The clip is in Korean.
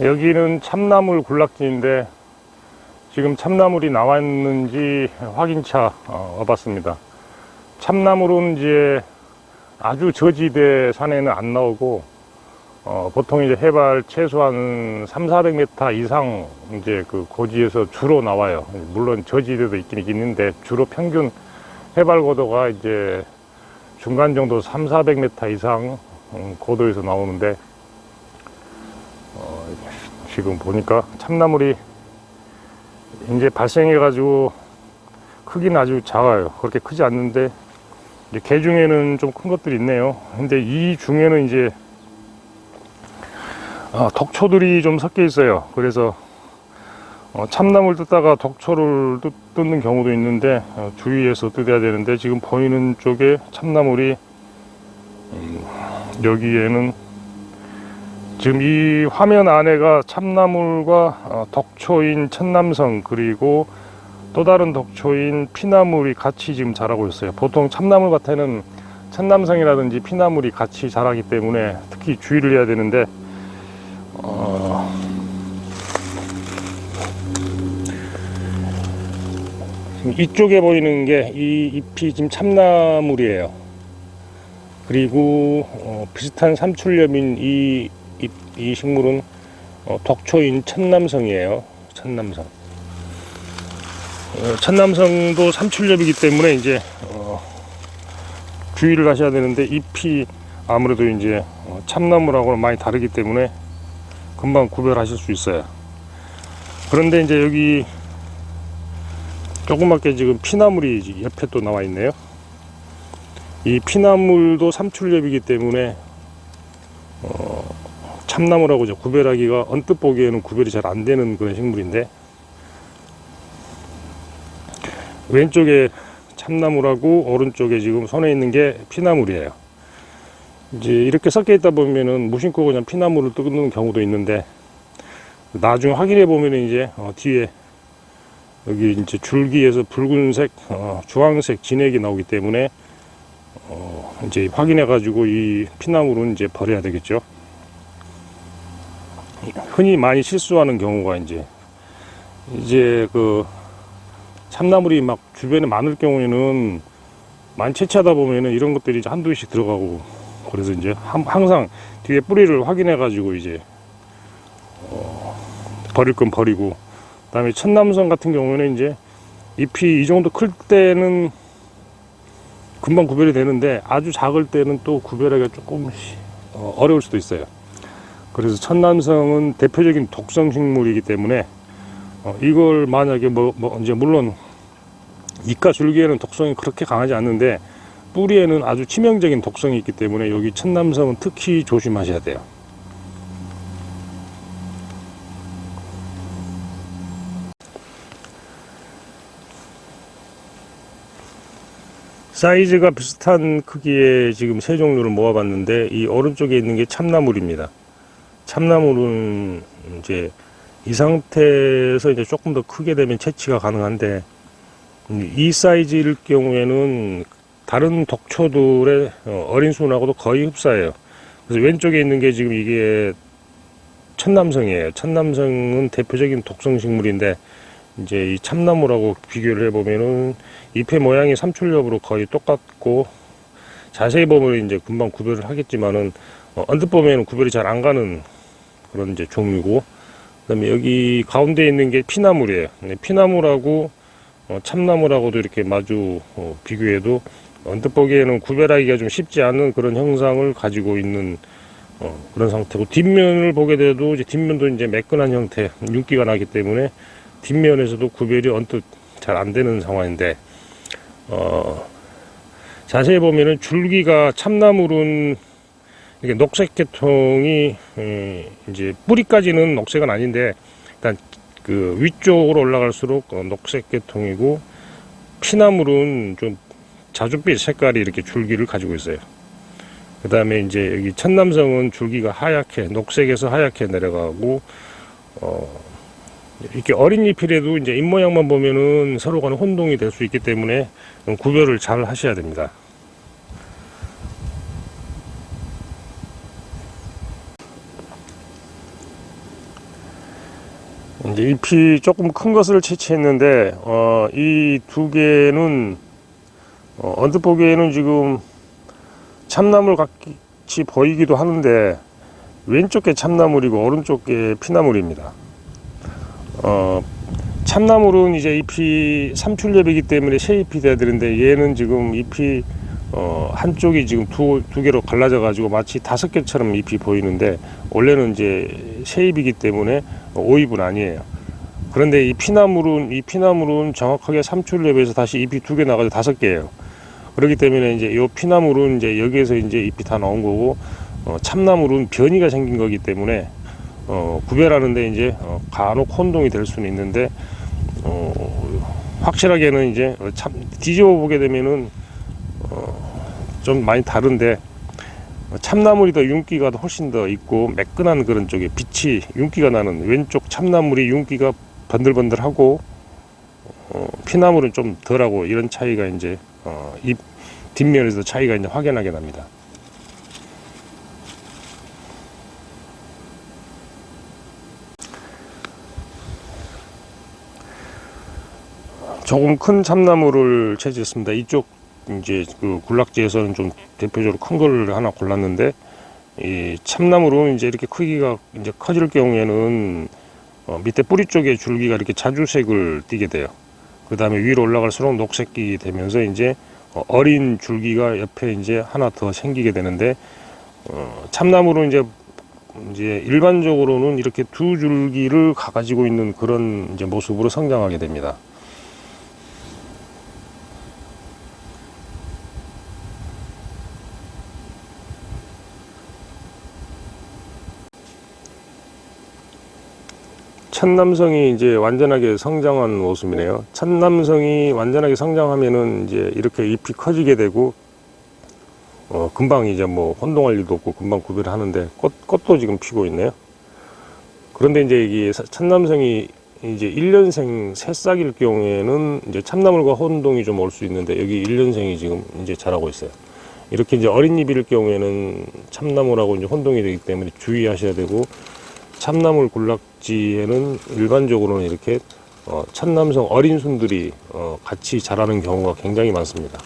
여기는 참나물 군락지인데 지금 참나물이 나왔는지 확인차 어, 와봤습니다. 참나물은 이제 아주 저지대 산에는 안 나오고 어, 보통 이제 해발 최소한 3, 400m 이상 이제 그 고지에서 주로 나와요. 물론 저지대도 있긴 있는데 주로 평균 해발 고도가 이제 중간 정도 3, 400m 이상 음, 고도에서 나오는데 어, 지금 보니까 참나물이 이제 발생해 가지고 크기는 아주 작아요. 그렇게 크지 않는데 개 중에는 좀 큰 것들이 있네요. 근데 이 중에는 이제 어, 독초들이 좀 섞여 있어요. 그래서 어, 참나물 뜯다가 독초를 뜯, 는 경우도 있는데 어, 주의해서 뜯어야 되는데 지금 보이는 쪽에 참나물이 음, 여기에는 지금 이 화면 안에가 참나물과 어, 독초인 천남성 그리고 또 다른 독초인 피나물이 같이 지금 자라고 있어요. 보통 참나물 밭에는 천남성이라든지 피나물이 같이 자라기 때문에 특히 주의를 해야 되는데 어, 이쪽에 보이는 게 이 잎이 지금 참나물이에요. 그리고 어, 비슷한 삼출염인 이, 잎, 이 식물은 어, 독초인 천남성이에요. 천남성. 어, 천남성도 삼출엽이기 때문에 이제 어, 주의를 하셔야 되는데 잎이 아무래도 이제 어, 참나물하고는 많이 다르기 때문에 금방 구별하실 수 있어요. 그런데 이제 여기 조그맣게 지금 피나물이 옆에 또 나와 있네요. 이 피나물도 삼출엽이기 때문에 어, 참나물하고 이제 구별하기가 언뜻 보기에는 구별이 잘 안 되는 그런 식물인데 왼쪽에 참나물하고 오른쪽에 지금 손에 있는 게 피나물이에요. 이제 이렇게 섞여 있다 보면은 무심코 그냥 피나물을 뜯는 경우도 있는데 나중에 확인해 보면은 이제 어, 뒤에 여기 이제 줄기에서 붉은색, 어, 주황색 진액이 나오기 때문에 어, 이제 확인해 가지고 이 피나물은 이제 버려야 되겠죠. 흔히 많이 실수하는 경우가 이제 이제 그 참나물이 막 주변에 많을 경우에는 많이 채취하다 보면은 이런 것들이 이제 한두씩 들어가고 그래서 이제 함- 항상 뒤에 뿌리를 확인해 가지고 이제 어, 버릴 건 버리고 그다음에 천남성 같은 경우에는 이제 잎이 이 정도 클 때는 금방 구별이 되는데 아주 작을 때는 또 구별하기가 조금 어, 어려울 수도 있어요. 그래서 천남성은 대표적인 독성 식물이기 때문에 어, 이걸 만약에 뭐, 뭐 이제 물론 잎과 줄기에는 독성이 그렇게 강하지 않는데 뿌리에는 아주 치명적인 독성이 있기 때문에 여기 천남성은 특히 조심하셔야 돼요. 사이즈가 비슷한 크기의 지금 세 종류를 모아봤는데 이 오른쪽에 있는 게 참나물입니다. 참나물은 이제 이 상태에서 이제 조금 더 크게 되면 채취가 가능한데 음, 이 사이즈일 경우에는 다른 독초들의 어, 어린 순하고도 거의 흡사해요. 그래서 왼쪽에 있는 게 지금 이게 천남성이에요. 천남성은 대표적인 독성 식물인데 이제 이 참나무라고 비교를 해보면은 잎의 모양이 삼출엽으로 거의 똑같고 자세히 보면 이제 금방 구별을 하겠지만은 어, 언뜻 보면 구별이 잘 안 가는 그런 이제 종류고 그다음에 여기 가운데 있는 게 피나물이에요. 네, 피나물하고 어, 참나무라고도 이렇게 마주 어, 비교해도 언뜻 보기에는 구별하기가 좀 쉽지 않은 그런 형상을 가지고 있는 어, 그런 상태고 뒷면을 보게 돼도 이제 뒷면도 이제 매끈한 형태 윤기가 나기 때문에 뒷면에서도 구별이 언뜻 잘 안 되는 상황인데 어, 자세히 보면은 줄기가 참나물은 이게 녹색 계통이 에, 이제 뿌리까지는 녹색은 아닌데 일단 그 위쪽으로 올라갈수록 어, 녹색 계통이고 피나물은 좀 자줏빛 색깔이 이렇게 줄기를 가지고 있어요. 그 다음에 이제 여기 천남성은 줄기가 하얗게 녹색에서 하얗게 내려가고 어 이렇게 어린 잎이라도 이제 잎 모양만 보면은 서로 간에 혼동이 될 수 있기 때문에 구별을 잘 하셔야 됩니다. 이제 잎이 조금 큰 것을 채취했는데 어, 이 두 개는 어, 언뜻 보기에는 지금 참나물 같이 보이기도 하는데 왼쪽 게 참나물이고 오른쪽 게 피나물입니다. 어, 참나물은 이제 잎이 삼출엽이기 때문에 새 잎이 돼야 되는데 얘는 지금 잎이 어, 한쪽이 지금 두, 두 개로 갈라져 가지고 마치 다섯 개처럼 잎이 보이는데 원래는 이제 새 잎이기 때문에 오잎은 아니에요. 그런데 이 피나물은 이 피나물은 정확하게 삼출엽에서 다시 잎이 두 개 나가서 다섯 개예요. 그렇기 때문에 이제 이 피나물은 이제 여기에서 이제 잎이 다 나온 거고 어, 참나물은 변이가 생긴 거기 때문에 어, 구별하는데 이제 어, 간혹 혼동이 될 수는 있는데 어, 확실하게는 이제 어, 참 뒤집어 보게 되면은 어, 좀 많이 다른데 어, 참나물이 더 윤기가 더 훨씬 더 있고 매끈한 그런 쪽에 빛이 윤기가 나는 왼쪽 참나물이 윤기가 번들번들하고 어, 피나물은 좀 덜하고 이런 차이가 이제 어, 잎 뒷면에서 차이가 이제 확연하게 납니다. 조금 큰 참나무를 채취했습니다. 이쪽 이제 그 군락지에서는 좀 대표적으로 큰 걸 하나 골랐는데 이 참나무로 이제 이렇게 크기가 이제 커질 경우에는 어, 밑에 뿌리 쪽에 줄기가 이렇게 자주색을 띠게 돼요. 그 다음에 위로 올라갈수록 녹색이 되면서 이제 어, 어린 줄기가 옆에 이제 하나 더 생기게 되는데 어, 참나무로 이제 이제 일반적으로는 이렇게 두 줄기를 가지고 있는 그런 이제 모습으로 성장하게 됩니다. 참남성이 이제 완전하게 성장한 모습이네요. 참남성이 완전하게 성장하면은 이제 이렇게 잎이 커지게 되고 어, 금방 이제 뭐 혼동할 일도 없고 금방 구별하는데 꽃, 꽃도 지금 피고 있네요. 그런데 이제 이게 사- 참남성이 이제 1년생 새싹일 경우에는 이제 참나물과 혼동이 좀 올 수 있는데 여기 1년생이 지금 이제 자라고 있어요. 이렇게 이제 어린 잎일 경우에는 참나물하고 이제 혼동이 되기 때문에 주의하셔야 되고 참나물 군락지에는 일반적으로는 이렇게 어, 참남성 어린 순들이 어, 같이 자라는 경우가 굉장히 많습니다.